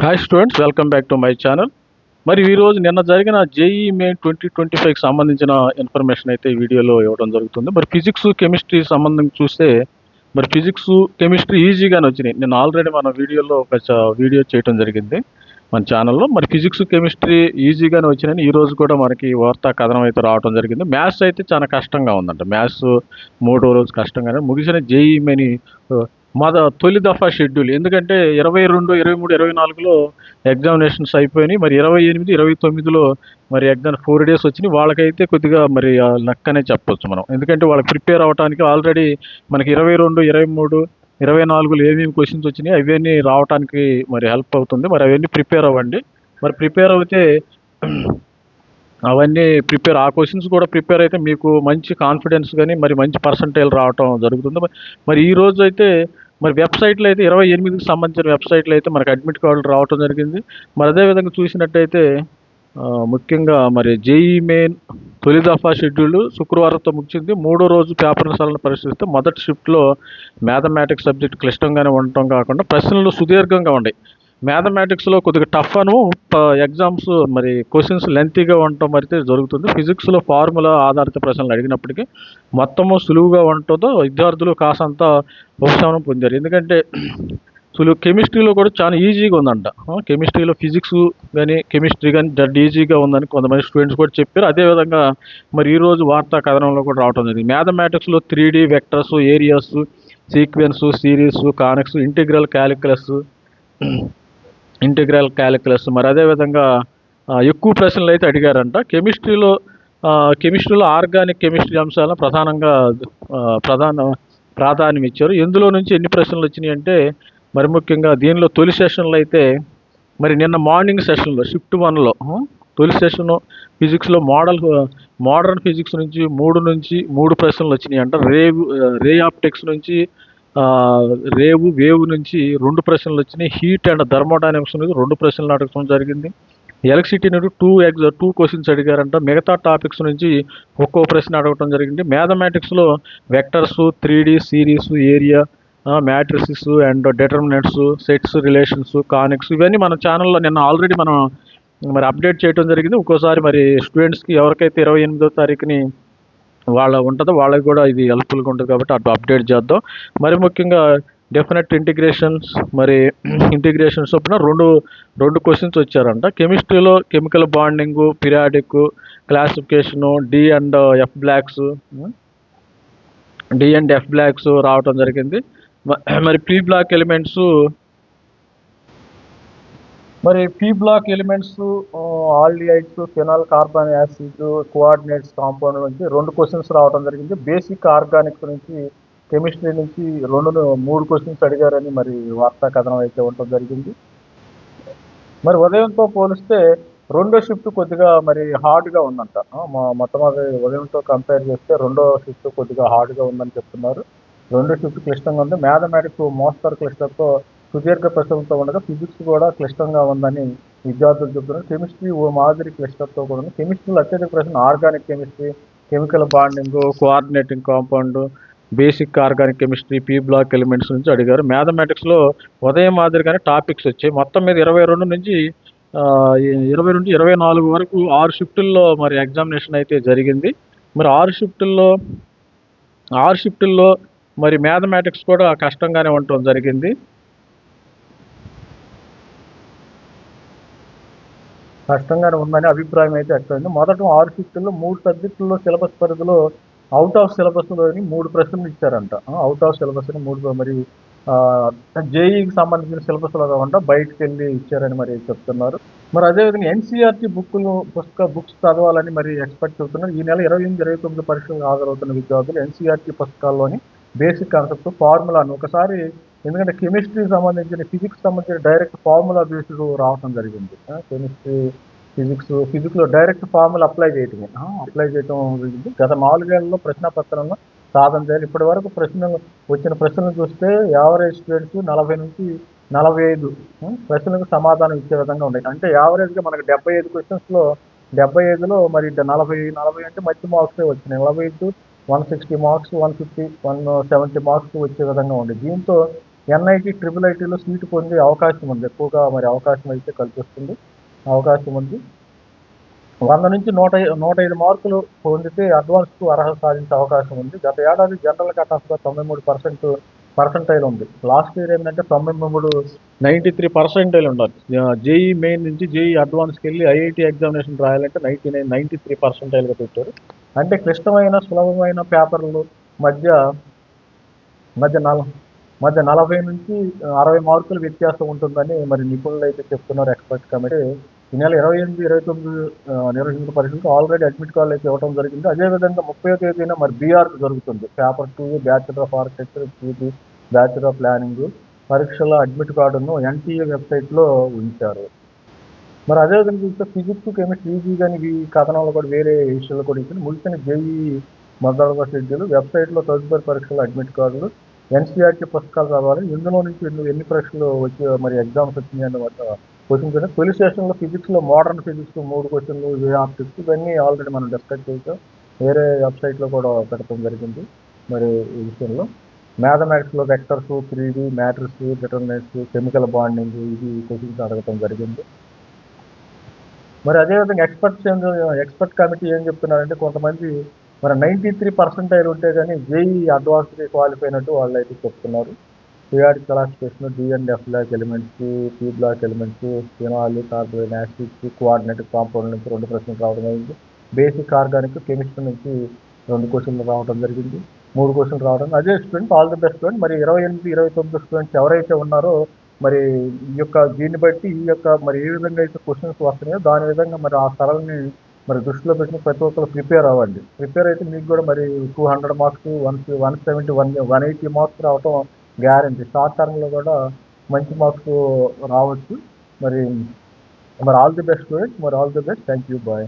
Hi students welcome back to my channel మరి ఈరోజు నిన్న జరిగిన జేఈ మే ట్వంటీ ట్వంటీ ఫైవ్కి సంబంధించిన ఇన్ఫర్మేషన్ అయితే వీడియోలో ఇవ్వడం జరుగుతుంది. మరి ఫిజిక్స్ కెమిస్ట్రీ సంబంధం చూస్తే మరి ఫిజిక్స్ కెమిస్ట్రీ ఈజీగానే వచ్చినాయి. నేను ఆల్రెడీ మన వీడియోలో ఒక వీడియో చేయడం జరిగింది మన ఛానల్లో మరి ఫిజిక్స్ కెమిస్ట్రీ ఈజీగానే వచ్చినాయి ఈ రోజు కూడా మనకి వార్తా కథనం అయితే రావడం జరిగింది. మ్యాథ్స్ అయితే చాలా కష్టంగా ఉందంట. మ్యాథ్స్ మూడో రోజు కష్టంగానే. ముగిసిన జేఈ మెయిన్ మాద తొలి దఫా షెడ్యూల్. ఎందుకంటే ఇరవై రెండు ఇరవై మూడు ఇరవై నాలుగులో ఎగ్జామినేషన్స్ అయిపోయినాయి. మరి ఇరవై ఎనిమిది ఇరవై తొమ్మిదిలో మరి ఎగ్జామ్ ఫోర్ డేస్ వచ్చినాయి. వాళ్ళకైతే కొద్దిగా మరి లక్ అనే చెప్పొచ్చు మనం. ఎందుకంటే వాళ్ళకి ప్రిపేర్ అవ్వడానికి ఆల్రెడీ మనకి ఇరవై రెండు ఇరవై మూడు ఇరవై నాలుగులో ఏమేమి క్వశ్చన్స్ వచ్చినాయి అవన్నీ రావడానికి మరి హెల్ప్ అవుతుంది. మరి అవన్నీ ప్రిపేర్ అవ్వండి. మరి ప్రిపేర్ అవుతే అవన్నీ ప్రిపేర్ ఆ క్వశ్చన్స్ కూడా ప్రిపేర్ అయితే మీకు మంచి కాన్ఫిడెన్స్ కానీ మరి మంచి పర్సంటేజ్ రావటం జరుగుతుంది. మరి- ఈ రోజు అయితే మరి వెబ్సైట్లో అయితే ఇరవై ఎనిమిదికి సంబంధించిన వెబ్సైట్లో అయితే మనకు అడ్మిట్ కార్డులు రావటం జరిగింది. మరి అదేవిధంగా చూసినట్టయితే ముఖ్యంగా మరి జేఈ మెయిన్ తొలి దఫా షెడ్యూల్ శుక్రవారంతో ముగిసింది. మూడో రోజు పేపర్ సరళను పరిశీలిస్తే మొదటి షిఫ్ట్లో మ్యాథమెటిక్స్ సబ్జెక్ట్ క్లిష్టంగానే ఉండటం కాకుండా ప్రశ్నలు సుదీర్ఘంగా ఉన్నాయి. మ్యాథమెటిక్స్లో కొద్దిగా టఫ్ అను ఎగ్జామ్స్ మరి క్వశ్చన్స్ లెంతీగా ఉండటం అయితే జరుగుతుంది. ఫిజిక్స్లో ఫార్ములా ఆధారిత ప్రశ్నలు అడిగినప్పటికీ మొత్తము సులువుగా ఉండటంతో విద్యార్థులు కాసంత ఉపశమనం పొందారు. ఎందుకంటే సులువు కెమిస్ట్రీలో కూడా చాలా ఈజీగా ఉందంట. కెమిస్ట్రీలో ఫిజిక్స్ కానీ కెమిస్ట్రీ కానీ జడ్ ఈజీగా ఉందని కొంతమంది స్టూడెంట్స్ కూడా చెప్పారు. అదేవిధంగా మరి ఈరోజు వార్తా కథనంలో కూడా రావడం జరిగింది. మ్యాథమెటిక్స్లో three D vectors areas sequence series conics integral calculus integral calculus మరి అదేవిధంగా ఎక్కువ ప్రశ్నలు అయితే అడిగారంట. కెమిస్ట్రీలో కెమిస్ట్రీలో ఆర్గానిక్ కెమిస్ట్రీ అంశాలను ప్రధానంగా ప్రధాన ప్రాధాన్యం ఇచ్చారు. ఎందులో నుంచి ఎన్ని ప్రశ్నలు వచ్చినాయి అంటే మరి ముఖ్యంగా దీనిలో తొలి సెషన్లో అయితే మరి నిన్న మార్నింగ్ సెషన్లో షిఫ్ట్ వన్లో తొలి సెషన్ ఫిజిక్స్లో మోడల్ మోడర్న్ ఫిజిక్స్ నుంచి మూడు నుంచి మూడు ప్రశ్నలు వచ్చినాయి అంట రే రే ఆప్టిక్స్ నుంచి రేవు వేవ్ నుంచి రెండు ప్రశ్నలు వచ్చినాయి. హీట్ అండ్ థర్మోడైనమిక్స్ అనేది రెండు ప్రశ్నలు అడగడం జరిగింది. ఎలక్ట్రిసిటీ నుండి టూ ఎగ్జా టూ క్వశ్చన్స్ అడిగారంట. మిగతా టాపిక్స్ నుంచి ఒక్కో ప్రశ్న అడగటం జరిగింది. మ్యాథమెటిక్స్లో vectors three D series area matrices and determinants sets relations conics ఇవన్నీ మన ఛానల్లో నిన్న ఆల్రెడీ మనం మరి అప్డేట్ చేయడం జరిగింది. ఒక్కోసారి మరి స్టూడెంట్స్కి ఎవరికైతే ఇరవై ఎనిమిదో తారీఖుని వాళ్ళ ఉంటుందో వాళ్ళకి కూడా ఇది హెల్ప్ఫుల్గా ఉంటుంది కాబట్టి అటు అప్డేట్ చేద్దాం. మరి ముఖ్యంగా డెఫినెట్ ఇంటిగ్రేషన్స్ మరి ఇంటిగ్రేషన్స్ చొప్పున రెండు రెండు క్వశ్చన్స్ వచ్చారంట. కెమిస్ట్రీలో chemical bonding periodic classification D and F blocks D and F blocks రావటం జరిగింది. మరి పీ బ్లాక్ ఎలిమెంట్స్ మరి P block elements aldehydes phenol carbon acid coordinates compound నుంచి రెండు క్వశ్చన్స్ రావడం జరిగింది. బేసిక్ ఆర్గానిక్స్ నుంచి కెమిస్ట్రీ నుంచి రెండు మూడు క్వశ్చన్స్ అడిగారని మరి వార్తా కథనం అయితే ఉండటం జరిగింది. మరి ఉదయంతో పోలిస్తే రెండో షిఫ్ట్ కొద్దిగా మరి హార్డ్గా ఉందంట. ఆ, మొ- మొట్టమొదటి ఉదయంతో కంపేర్ చేస్తే రెండో షిఫ్ట్ కొద్దిగా హార్డ్గా ఉందని చెప్తున్నారు. రెండో షిఫ్ట్ క్లిష్టంగా ఉంది. మ్యాథమెటిక్స్ మోస్తరు క్లిష్టంతో సుదీర్ఘ ప్రశ్నలతో ఉండగా ఫిజిక్స్ కూడా క్లిష్టంగా ఉందని విద్యార్థులు చెబుతున్నారు. కెమిస్ట్రీ ఓ మాదిరి క్లిష్టంతో కూడా ఉంది. కెమిస్ట్రీలో అత్యధిక ప్రశ్న organic chemistry chemical bonding coordinating compound basic organic chemistry P block elements నుంచి అడిగారు. మ్యాథమెటిక్స్లో ఉదయం మాదిరిగానే టాపిక్స్ వచ్చాయి. మొత్తం మీద ఇరవై రెండు నుంచి ఇరవై నుంచి ఇరవై నాలుగు వరకు ఆరు షిఫ్టుల్లో మరి ఎగ్జామినేషన్ అయితే జరిగింది. మరి ఆరు షిఫ్టుల్లో ఆరు షిఫ్టుల్లో మరి మ్యాథమెటిక్స్ కూడా కష్టంగానే ఉండటం జరిగింది. కష్టంగానే ఉందని అభిప్రాయం అయితే వ్యక్తమైంది మొదట ఆరు షిఫ్టుల్లో మూడు సబ్జెక్టుల్లో సిలబస్ పరిధిలో అవుట్ ఆఫ్ సిలబస్లోని మూడు ప్రశ్నలు ఇచ్చారంట. అవుట్ ఆఫ్ సిలబస్ అని మూడు మరి జేఈకి సంబంధించిన సిలబస్లో కాకుండా బయటకు వెళ్ళి ఇచ్చారని మరి చెప్తున్నారు. మరి అదేవిధంగా ఎన్సీఆర్టీ బుక్లు పుస్తక బుక్స్ చదవాలని మరి ఎక్స్పెక్ట్ చెప్తున్నారు ఈ నెల ఇరవై ఎనిమిది ఇరవై తొమ్మిది పరీక్షలకు హాజరవుతున్న విద్యార్థులు ఎన్సీఆర్టీ పుస్తకాల్లోని బేసిక్ కాన్సెప్ట్ ఫార్ములాను ఒకసారి ఎందుకంటే కెమిస్ట్రీ సంబంధించిన ఫిజిక్స్ సంబంధించిన డైరెక్ట్ ఫార్ములా బేస్డ్ రావడం జరిగింది. కెమిస్ట్రీ ఫిజిక్స్ ఫిజిక్స్లో డైరెక్ట్ ఫార్ములా అప్లై చేయటమే. అప్లై చేయటం జరిగింది. గత నాలుగేళ్ళలో ప్రశ్నపత్రంలో సాధన చేయాలి. ఇప్పటి వరకు ప్రశ్న వచ్చిన ప్రశ్నలు చూస్తే యావరేజ్ స్టూడెంట్స్ నలభై నుంచి నలభై ఐదు ప్రశ్నలకు సమాధానం ఇచ్చే విధంగా ఉన్నాయి. అంటే యావరేజ్గా మనకు డెబ్బై ఐదు క్వశ్చన్స్లో డెబ్బై ఐదులో మరి నలభై నలభై అంటే మంచి మార్క్సే వచ్చినాయి? నలభై ఐదు one sixty marks one fifty one seventy marks వచ్చే విధంగా ఉంది దీంతో ఎన్ఐటి ట్రిపుల్ ఐటీలో సీటు పొందే అవకాశం ఉంది. ఎక్కువగా మరి అవకాశం అయితే కల్పిస్తుంది. అవకాశం ఉంది. వంద నుంచి నూట నూట ఐదు మార్కులు పొందితే అడ్వాన్స్కు అర్హత సాధించే అవకాశం ఉంది. గత ఏడాది జనరల్ కట్ ఆఫ్గా తొంభై మూడు పర్సెంట్ పర్సెంటైల్ ఉంది. లాస్ట్ ఇయర్ ఏంటంటే తొంభై మూడు నైంటీ త్రీ పర్సెంటైల్ ఉండాలి. జేఈ మెయిన్ నుంచి జేఈ అడ్వాన్స్కి వెళ్ళి ఐఐటి ఎగ్జామినేషన్ రాయాలంటే నైంటీ నైన్ నైంటీ త్రీ పర్సెంటైల్గా పెట్టారు. అంటే క్లిష్టమైన సులభమైన పేపర్లు మధ్య మధ్య నల మధ్య నలభై నుంచి అరవై మార్కుల వ్యత్యాసం ఉంటుందని మరి నిపుణులు అయితే చెప్తున్నారు ఎక్స్పర్ట్ కమిటీ. ఈ నెల ఇరవై ఎనిమిది ఇరవై తొమ్మిది నిర్వహించిన పరీక్షలకు ఆల్రెడీ అడ్మిట్ కార్డులు అయితే ఇవ్వడం జరిగింది. అదేవిధంగా ముప్పై తేదీన మరి బీఆర్ జరుగుతుంది. Paper two bachelor of architecture PG bachelor of planning పరీక్షల అడ్మిట్ కార్డును ఎన్టీఏ వెబ్సైట్లో ఉంచారు. మరి అదేవిధంగా చూస్తే ఫిజిక్స్ కెమిస్ట్రీ ఈజీ కానీ ఈ కథనాలు కూడా వేరే విషయాలు కూడా ఇచ్చింది ముగిసిన జేఈ మొదలగా షెడ్యూల్ వెబ్సైట్లో తదుపరి పరీక్షల అడ్మిట్ కార్డులు ఎన్సీఆర్టీ పుస్తకాలు చదవాలి ఇందులో నుంచి ఎన్ని ఎన్ని ప్రశ్నలు వచ్చి మరి ఎగ్జామ్స్ వచ్చినాయి అన్నమాట క్వశ్చన్స్ ఉన్నాయి తొలి సెషన్లో ఫిజిక్స్లో మోడర్న్ ఫిజిక్స్ మూడు క్వశ్చన్లు ఏ ఆప్టిక్స్ ఇవన్నీ ఆల్రెడీ మనం డిస్కస్ చేసాం. వేరే వెబ్సైట్లో కూడా పెట్టడం జరిగింది. మరి ఈ విషయంలో మ్యాథమెటిక్స్లో vectors three D matrix determinants chemical bonding ఇది క్వశ్చన్స్ అడగటం జరిగింది. మరి అదేవిధంగా ఎక్స్పర్ట్స్ ఏం ఎక్స్పర్ట్ కమిటీ ఏం చెప్తున్నారంటే కొంతమంది మరి నైంటీ త్రీ పర్సెంటైల్ ఉంటే కానీ జేఈ అడ్వాన్స్కి క్వాలిఫై అయినట్టు వాళ్ళు అయితే చెప్తున్నారు periodic classification D and F block elements P block elements phenol carbon acids coordinate compound నుంచి రెండు ప్రశ్నలు రావడం అయింది. బేసిక్ ఆర్గానిక్ కెమిస్ట్రీ నుంచి రెండు క్వశ్చన్లు రావడం జరిగింది. మూడు క్వశ్చన్లు రావడం. అదే student all the best student మరి ఇరవై ఎనిమిది ఇరవై తొమ్మిది స్టూడెంట్స్ ఎవరైతే ఉన్నారో మరి ఈ యొక్క దీన్ని బట్టి ఈ యొక్క మరి ఏ విధంగా అయితే క్వశ్చన్స్ వస్తున్నాయో దాని విధంగా మరి ఆ సరళని మరి దృష్టిలో పెట్టుకుని ప్రతి ఒక్కరు ప్రిపేర్ అవ్వండి. ప్రిపేర్ అయితే మీకు కూడా మరి two hundred marks one one seventy one one eighty marks రావటం గ్యారంటీ. షార్ట్ టర్మ్లో కూడా మంచి మార్క్స్ రావచ్చు. మరి మరి ఆల్ ది బెస్ట్ స్టూడెంట్ మరి all the best. Thank you. Bye.